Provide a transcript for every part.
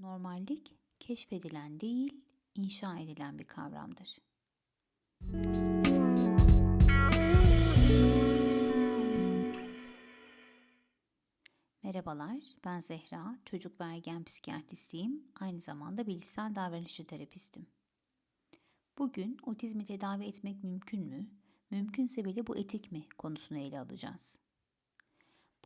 Normallik keşfedilen değil, inşa edilen bir kavramdır. Merhabalar, ben Zehra, çocuk ve ergen psikiyatristiyim, aynı zamanda bilişsel davranışçı terapistim. Bugün otizmi tedavi etmek mümkün mü, mümkünse bile bu etik mi konusunu ele alacağız.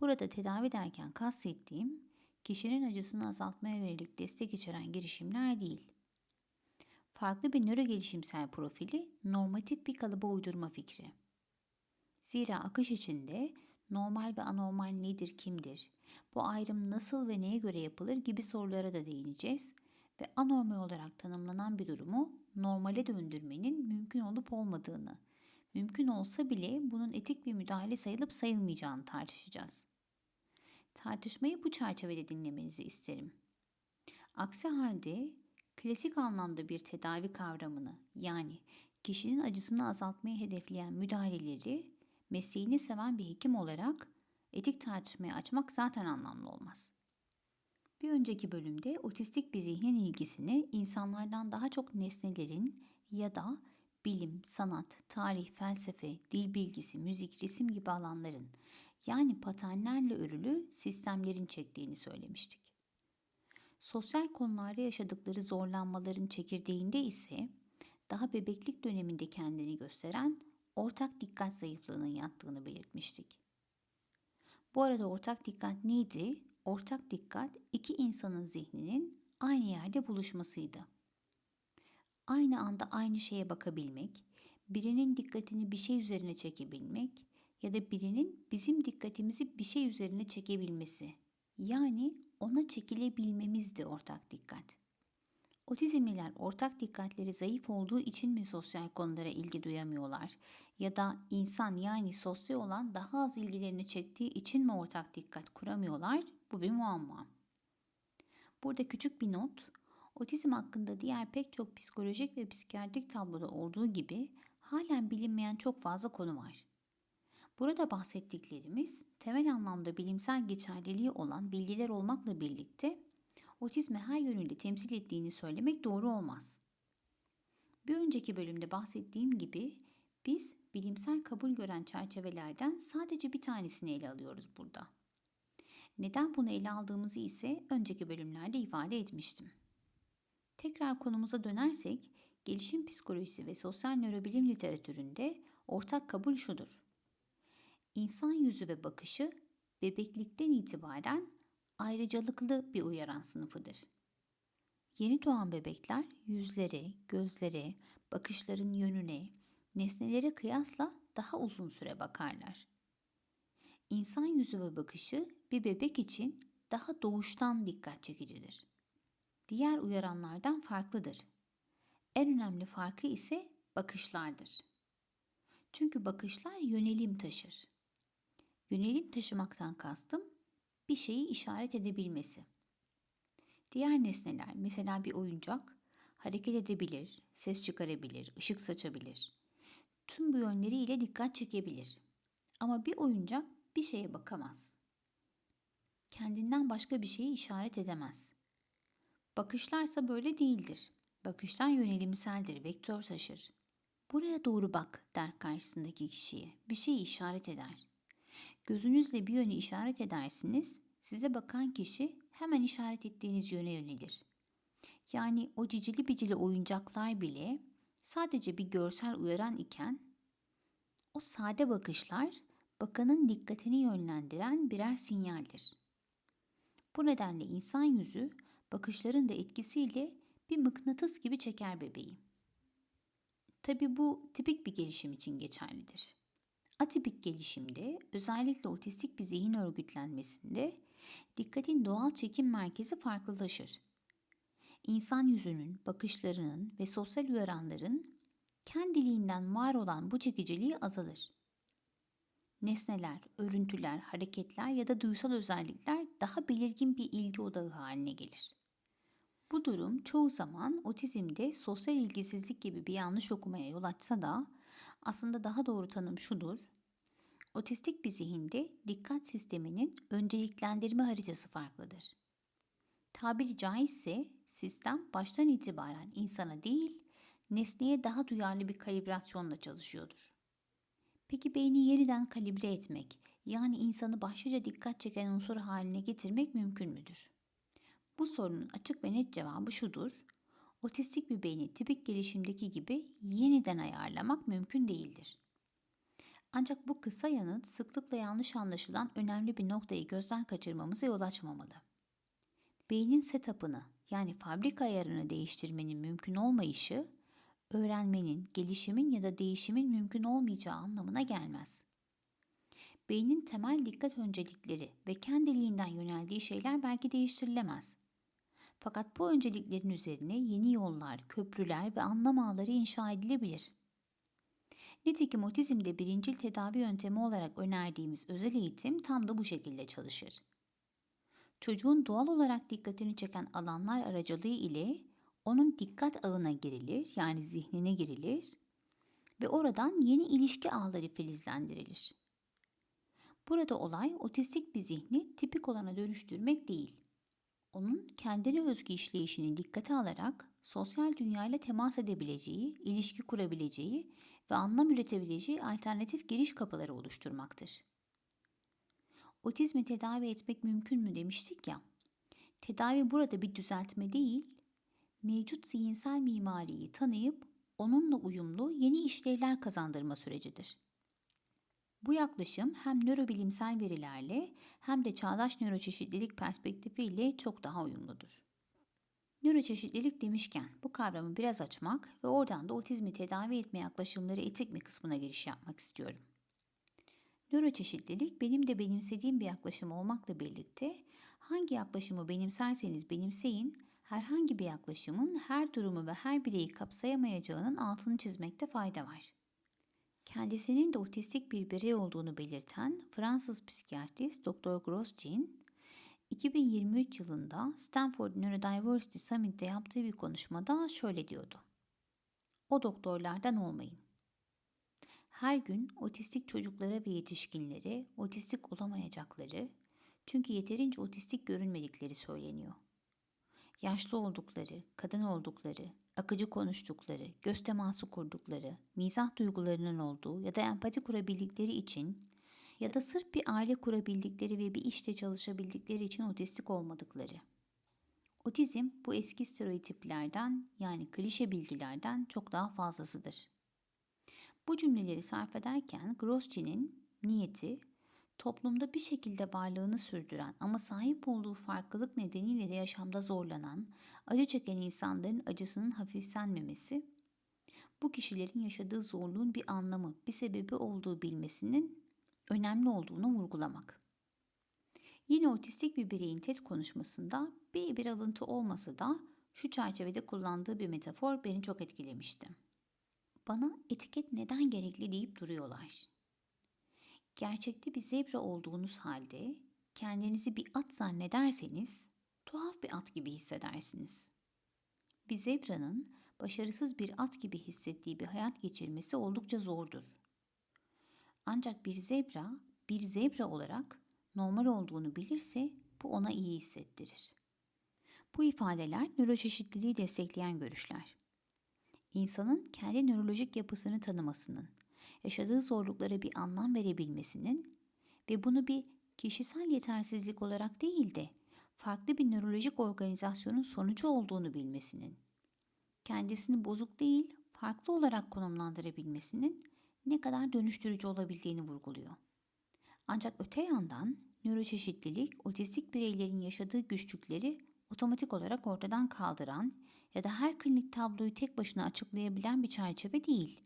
Burada tedavi derken kastettiğim, kişinin acısını azaltmaya yönelik destek içeren girişimler değil. Farklı bir nöro gelişimsel profili normatif bir kalıba uydurma fikri. Zira akış içinde normal ve anormal nedir, kimdir, bu ayrım nasıl ve neye göre yapılır gibi sorulara da değineceğiz ve anormal olarak tanımlanan bir durumu normale döndürmenin mümkün olup olmadığını, mümkün olsa bile bunun etik bir müdahale sayılıp sayılmayacağını tartışacağız. Tartışmayı bu çerçevede dinlemenizi isterim. Aksi halde klasik anlamda bir tedavi kavramını yani kişinin acısını azaltmayı hedefleyen müdahaleleri mesleğini seven bir hekim olarak etik tartışmaya açmak zaten anlamlı olmaz. Bir önceki bölümde otistik bir zihnin ilgisini insanlardan daha çok nesnelerin ya da bilim, sanat, tarih, felsefe, dil bilgisi, müzik, resim gibi alanların yani paternlerle örülü sistemlerin çektiğini söylemiştik. Sosyal konularda yaşadıkları zorlanmaların çekirdeğinde ise daha bebeklik döneminde kendini gösteren ortak dikkat zayıflığının yattığını belirtmiştik. Bu arada ortak dikkat neydi? Ortak dikkat iki insanın zihninin aynı yerde buluşmasıydı. Aynı anda aynı şeye bakabilmek, birinin dikkatini bir şey üzerine çekebilmek ya da birinin bizim dikkatimizi bir şey üzerine çekebilmesi. Yani ona çekilebilmemiz de ortak dikkat. Otizmliler ortak dikkatleri zayıf olduğu için mi sosyal konulara ilgi duyamıyorlar? Ya da insan yani sosyal olan daha az ilgilerini çektiği için mi ortak dikkat kuramıyorlar? Bu bir muamma. Burada küçük bir not. Otizm hakkında diğer pek çok psikolojik ve psikiyatrik tabloda olduğu gibi halen bilinmeyen çok fazla konu var. Burada bahsettiklerimiz temel anlamda bilimsel geçerliliği olan bilgiler olmakla birlikte otizmi her yönüyle temsil ettiğini söylemek doğru olmaz. Bir önceki bölümde bahsettiğim gibi biz bilimsel kabul gören çerçevelerden sadece bir tanesini ele alıyoruz burada. Neden bunu ele aldığımızı ise önceki bölümlerde ifade etmiştim. Tekrar konumuza dönersek, gelişim psikolojisi ve sosyal nörobilim literatüründe ortak kabul şudur. İnsan yüzü ve bakışı bebeklikten itibaren ayrıcalıklı bir uyaran sınıfıdır. Yeni doğan bebekler yüzlere, gözlere, bakışların yönüne, nesnelere kıyasla daha uzun süre bakarlar. İnsan yüzü ve bakışı bir bebek için daha doğuştan dikkat çekicidir. Diğer uyaranlardan farklıdır. En önemli farkı ise bakışlardır. Çünkü bakışlar yönelim taşır. Yönelim taşımaktan kastım bir şeyi işaret edebilmesi. Diğer nesneler mesela bir oyuncak hareket edebilir, ses çıkarabilir, ışık saçabilir. Tüm bu yönleriyle dikkat çekebilir. Ama bir oyuncak bir şeye bakamaz. Kendinden başka bir şeyi işaret edemez. Bakışlarsa böyle değildir. Bakışlar yönelimseldir, vektör taşır. Buraya doğru bak der karşısındaki kişiye. Bir şeyi işaret eder. Gözünüzle bir yöne işaret edersiniz, size bakan kişi hemen işaret ettiğiniz yöne yönelir. Yani o cicili bicili oyuncaklar bile sadece bir görsel uyaran iken o sade bakışlar bakanın dikkatini yönlendiren birer sinyaldir. Bu nedenle insan yüzü bakışların da etkisiyle bir mıknatıs gibi çeker bebeği. Tabi bu tipik bir gelişim için geçerlidir. Atipik gelişimde özellikle otistik bir zihin örgütlenmesinde dikkatin doğal çekim merkezi farklılaşır. İnsan yüzünün, bakışlarının ve sosyal uyaranların kendiliğinden var olan bu çekiciliği azalır. Nesneler, örüntüler, hareketler ya da duysal özellikler daha belirgin bir ilgi odağı haline gelir. Bu durum çoğu zaman otizmde sosyal ilgisizlik gibi bir yanlış okumaya yol açsa da aslında daha doğru tanım şudur. Otistik bir zihinde dikkat sisteminin önceliklendirme haritası farklıdır. Tabiri caizse sistem baştan itibaren insana değil, nesneye daha duyarlı bir kalibrasyonla çalışıyordur. Peki beyni yeniden kalibre etmek, yani insanı başlıca dikkat çeken unsur haline getirmek mümkün müdür? Bu sorunun açık ve net cevabı şudur. Otistik bir beyni tipik gelişimdeki gibi yeniden ayarlamak mümkün değildir. Ancak bu kısa yanıt sıklıkla yanlış anlaşılan önemli bir noktayı gözden kaçırmamıza yol açmamalı. Beynin setup'ını yani fabrika ayarını değiştirmenin mümkün olmayışı, öğrenmenin, gelişimin ya da değişimin mümkün olmayacağı anlamına gelmez. Beynin temel dikkat öncelikleri ve kendiliğinden yöneldiği şeyler belki değiştirilemez. Fakat bu önceliklerin üzerine yeni yollar, köprüler ve anlam ağları inşa edilebilir. Nitekim otizmde birincil tedavi yöntemi olarak önerdiğimiz özel eğitim tam da bu şekilde çalışır. Çocuğun doğal olarak dikkatini çeken alanlar aracılığı ile onun dikkat ağına girilir, yani zihnine girilir ve oradan yeni ilişki ağları filizlendirilir. Burada olay otistik bir zihni tipik olana dönüştürmek değil. Onun kendine özgü işleyişini dikkate alarak sosyal dünyayla temas edebileceği, ilişki kurabileceği ve anlam üretebileceği alternatif giriş kapıları oluşturmaktır. Otizmi tedavi etmek mümkün mü demiştik ya. Tedavi burada bir düzeltme değil, mevcut zihinsel mimariyi tanıyıp onunla uyumlu yeni işlevler kazandırma sürecidir. Bu yaklaşım hem nörobilimsel verilerle hem de çağdaş nöroçeşitlilik perspektifiyle çok daha uyumludur. Nöroçeşitlilik demişken bu kavramı biraz açmak ve oradan da otizmi tedavi etme yaklaşımları etik mi kısmına giriş yapmak istiyorum. Nöroçeşitlilik benim de benimsediğim bir yaklaşım olmakla birlikte hangi yaklaşımı benimserseniz benimseyin herhangi bir yaklaşımın her durumu ve her bireyi kapsayamayacağının altını çizmekte fayda var. Kendisinin de otistik bir birey olduğunu belirten Fransız psikiyatrist Dr. Grosjean, 2023 yılında Stanford Neurodiversity Summit'te yaptığı bir konuşmada şöyle diyordu. O doktorlardan olmayın. Her gün otistik çocuklara ve yetişkinlere otistik olamayacakları, çünkü yeterince otistik görünmedikleri söyleniyor. Yaşlı oldukları, kadın oldukları, akıcı konuştukları, göz teması kurdukları, mizah duygularının olduğu ya da empati kurabildikleri için ya da sırf bir aile kurabildikleri ve bir işte çalışabildikleri için otistik olmadıkları. Otizm bu eski stereotiplerden yani klişe bilgilerden çok daha fazlasıdır. Bu cümleleri sarf ederken Grosjean'in niyeti toplumda bir şekilde varlığını sürdüren ama sahip olduğu farklılık nedeniyle de yaşamda zorlanan, acı çeken insanların acısının hafifsenmemesi, bu kişilerin yaşadığı zorluğun bir anlamı, bir sebebi olduğu bilmesinin önemli olduğunu vurgulamak. Yine otistik bir bireyin TED konuşmasında bir bir alıntı olmasa da şu çerçevede kullandığı bir metafor beni çok etkilemişti. Bana etiket neden gerekli deyip duruyorlar. Gerçekte bir zebra olduğunuz halde kendinizi bir at zannederseniz tuhaf bir at gibi hissedersiniz. Bir zebranın başarısız bir at gibi hissettiği bir hayat geçirmesi oldukça zordur. Ancak bir zebra bir zebra olarak normal olduğunu bilirse bu ona iyi hissettirir. Bu ifadeler nöroçeşitliliği destekleyen görüşler. İnsanın kendi nörolojik yapısını tanımasının, yaşadığı zorluklara bir anlam verebilmesinin ve bunu bir kişisel yetersizlik olarak değil de farklı bir nörolojik organizasyonun sonucu olduğunu bilmesinin, kendisini bozuk değil, farklı olarak konumlandırabilmesinin ne kadar dönüştürücü olabildiğini vurguluyor. Ancak öte yandan nöroçeşitlilik otistik bireylerin yaşadığı güçlükleri otomatik olarak ortadan kaldıran ya da her klinik tabloyu tek başına açıklayabilen bir çerçeve değil.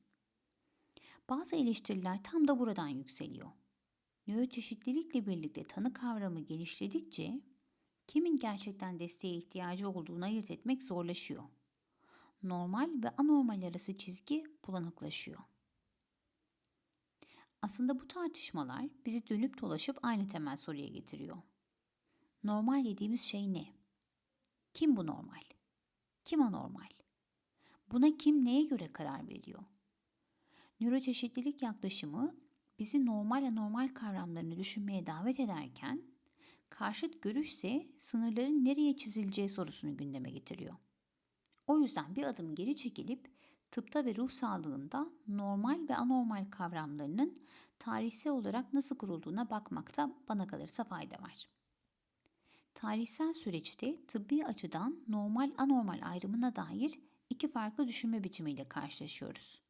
Bazı eleştiriler tam da buradan yükseliyor. Nöroçeşitlilikle birlikte tanı kavramı genişledikçe kimin gerçekten desteğe ihtiyacı olduğunu ayırt etmek zorlaşıyor. Normal ve anormal arası çizgi bulanıklaşıyor. Aslında bu tartışmalar bizi dönüp dolaşıp aynı temel soruya getiriyor. Normal dediğimiz şey ne? Kim bu normal? Kim anormal? Buna kim neye göre karar veriyor? Nöroçeşitlilik yaklaşımı bizi normal anormal kavramlarını düşünmeye davet ederken Karşıt görüşse sınırların nereye çizileceği sorusunu gündeme getiriyor. O yüzden bir adım geri çekilip tıpta ve ruh sağlığında normal ve anormal kavramlarının tarihsel olarak nasıl kurulduğuna bakmakta bana kalırsa fayda var. Tarihsel süreçte tıbbi açıdan normal anormal ayrımına dair iki farklı düşünme biçimiyle karşılaşıyoruz.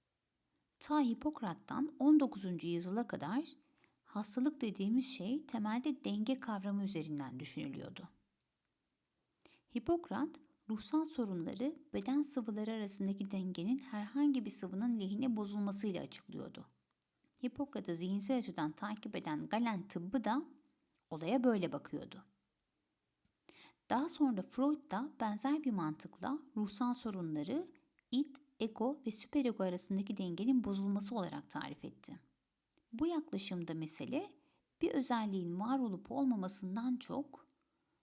Ta Hipokrat'tan 19. yüzyıla kadar hastalık dediğimiz şey temelde denge kavramı üzerinden düşünülüyordu. Hipokrat, ruhsal sorunları beden sıvıları arasındaki dengenin herhangi bir sıvının lehine bozulmasıyla açıklıyordu. Hipokrat'ı zihinsel açıdan takip eden Galen tıbbı da olaya böyle bakıyordu. Daha sonra Freud da benzer bir mantıkla ruhsal sorunları id, ego ve süperego arasındaki dengenin bozulması olarak tarif etti. Bu yaklaşımda mesele bir özelliğin var olup olmamasından çok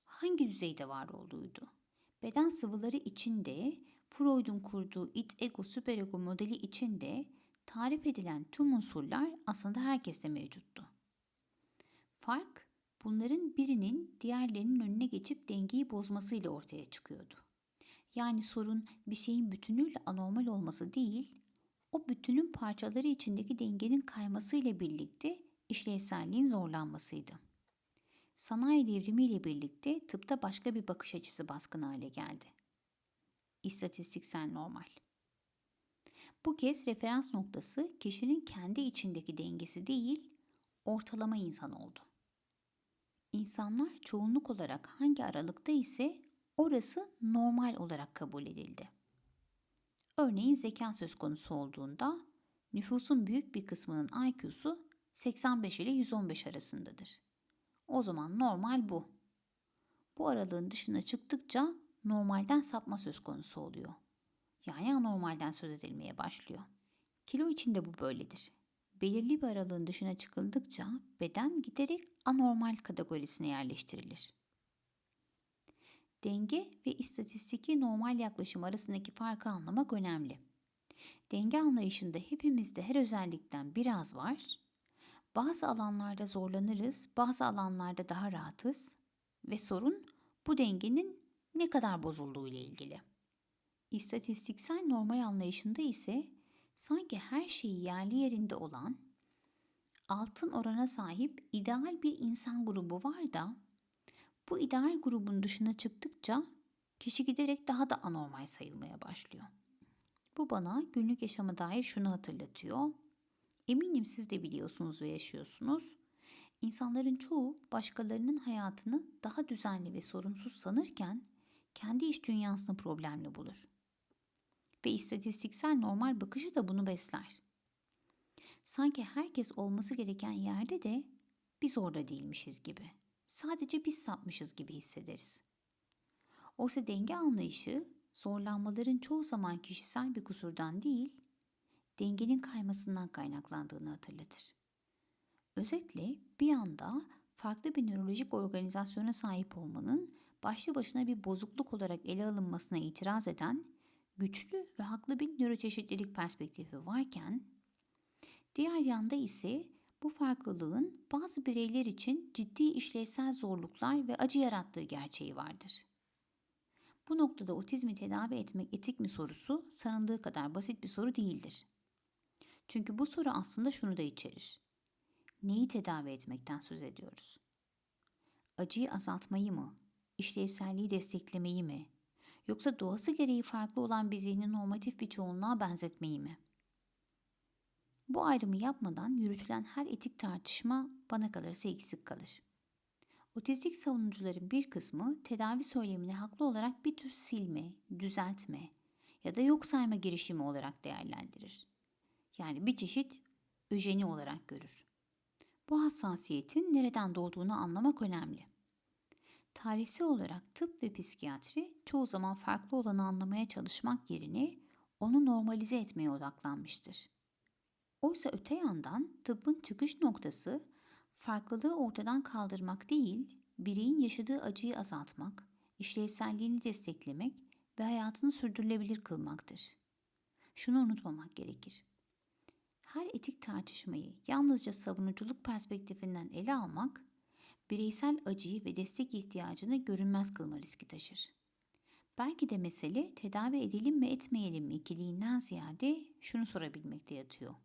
hangi düzeyde var olduğuydu. Beden sıvıları içinde Freud'un kurduğu id, ego, süperego modeli içinde tarif edilen tüm unsurlar aslında herkeste mevcuttu. Fark bunların birinin diğerlerinin önüne geçip dengeyi bozmasıyla ortaya çıkıyordu. Yani sorun bir şeyin bütünüyle anormal olması değil, o bütünün parçaları içindeki dengenin kaymasıyla birlikte işlevselliğin zorlanmasıydı. Sanayi devrimiyle birlikte tıpta başka bir bakış açısı baskın hale geldi. İstatistiksel normal. Bu kez referans noktası kişinin kendi içindeki dengesi değil, ortalama insan oldu. İnsanlar çoğunluk olarak hangi aralıkta ise orası normal olarak kabul edildi. Örneğin zeka söz konusu olduğunda nüfusun büyük bir kısmının IQ'su 85 ile 115 arasındadır. O zaman normal bu. Bu aralığın dışına çıktıkça normalden sapma söz konusu oluyor. Yani anormalden söz edilmeye başlıyor. Kilo için de bu böyledir. Belirli bir aralığın dışına çıkıldıkça beden giderek anormal kategorisine yerleştirilir. Denge ve istatistiki normal yaklaşım arasındaki farkı anlamak önemli. Denge anlayışında hepimizde her özellikten biraz var. Bazı alanlarda zorlanırız, bazı alanlarda daha rahatız ve sorun bu dengenin ne kadar bozulduğu ile ilgili. İstatistiksel normal anlayışında ise sanki her şeyi yerli yerinde olan, altın orana sahip ideal bir insan grubu var da bu ideal grubun dışına çıktıkça kişi giderek daha da anormal sayılmaya başlıyor. Bu bana günlük yaşama dair şunu hatırlatıyor. Eminim siz de biliyorsunuz ve yaşıyorsunuz. İnsanların çoğu başkalarının hayatını daha düzenli ve sorunsuz sanırken kendi iş dünyasını problemli bulur. Ve istatistiksel normal bakışı da bunu besler. Sanki herkes olması gereken yerde de biz orada değilmişiz gibi. Sadece biz sapmışız gibi hissederiz. Oysa denge anlayışı zorlanmaların çoğu zaman kişisel bir kusurdan değil, dengenin kaymasından kaynaklandığını hatırlatır. Özetle bir anda farklı bir nörolojik organizasyona sahip olmanın başlı başına bir bozukluk olarak ele alınmasına itiraz eden güçlü ve haklı bir nöroçeşitlilik perspektifi varken, diğer yanda ise bu farklılığın bazı bireyler için ciddi işlevsel zorluklar ve acı yarattığı gerçeği vardır. Bu noktada otizmi tedavi etmek etik mi sorusu sanıldığı kadar basit bir soru değildir. Çünkü bu soru aslında şunu da içerir. Neyi tedavi etmekten söz ediyoruz? Acıyı azaltmayı mı? İşlevselliği desteklemeyi mi? Yoksa doğası gereği farklı olan bir zihni normatif bir çoğunluğa benzetmeyi mi? Bu ayrımı yapmadan yürütülen her etik tartışma bana kalırsa eksik kalır. Otistik savunucuların bir kısmı tedavi söylemini haklı olarak bir tür silme, düzeltme ya da yok sayma girişimi olarak değerlendirir. Yani bir çeşit öjeni olarak görür. Bu hassasiyetin nereden doğduğunu anlamak önemli. Tarihsel olarak tıp ve psikiyatri çoğu zaman farklı olanı anlamaya çalışmak yerine onu normalize etmeye odaklanmıştır. Oysa öte yandan tıbbın çıkış noktası farklılığı ortadan kaldırmak değil, bireyin yaşadığı acıyı azaltmak, işlevselliğini desteklemek ve hayatını sürdürülebilir kılmaktır. Şunu unutmamak gerekir. Her etik tartışmayı yalnızca savunuculuk perspektifinden ele almak, bireysel acıyı ve destek ihtiyacını görünmez kılma riski taşır. Belki de mesele tedavi edelim mi etmeyelim mi ikiliğinden ziyade şunu sorabilmekte yatıyor.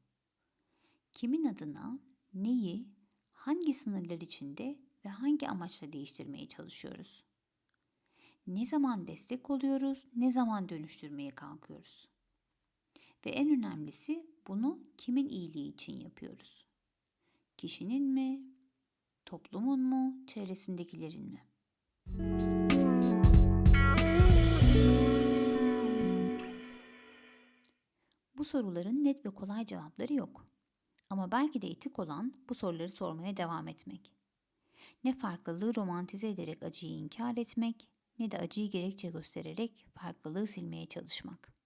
Kimin adına neyi, hangi sınırlar içinde ve hangi amaçla değiştirmeye çalışıyoruz? Ne zaman destek oluyoruz, ne zaman dönüştürmeye kalkıyoruz? Ve en önemlisi bunu kimin iyiliği için yapıyoruz? Kişinin mi, toplumun mu, çevresindekilerin mi? Bu soruların net ve kolay cevapları yok. Ama belki de etik olan bu soruları sormaya devam etmek. Ne farklılığı romantize ederek acıyı inkar etmek, ne de acıyı gerekçe göstererek farklılığı silmeye çalışmak.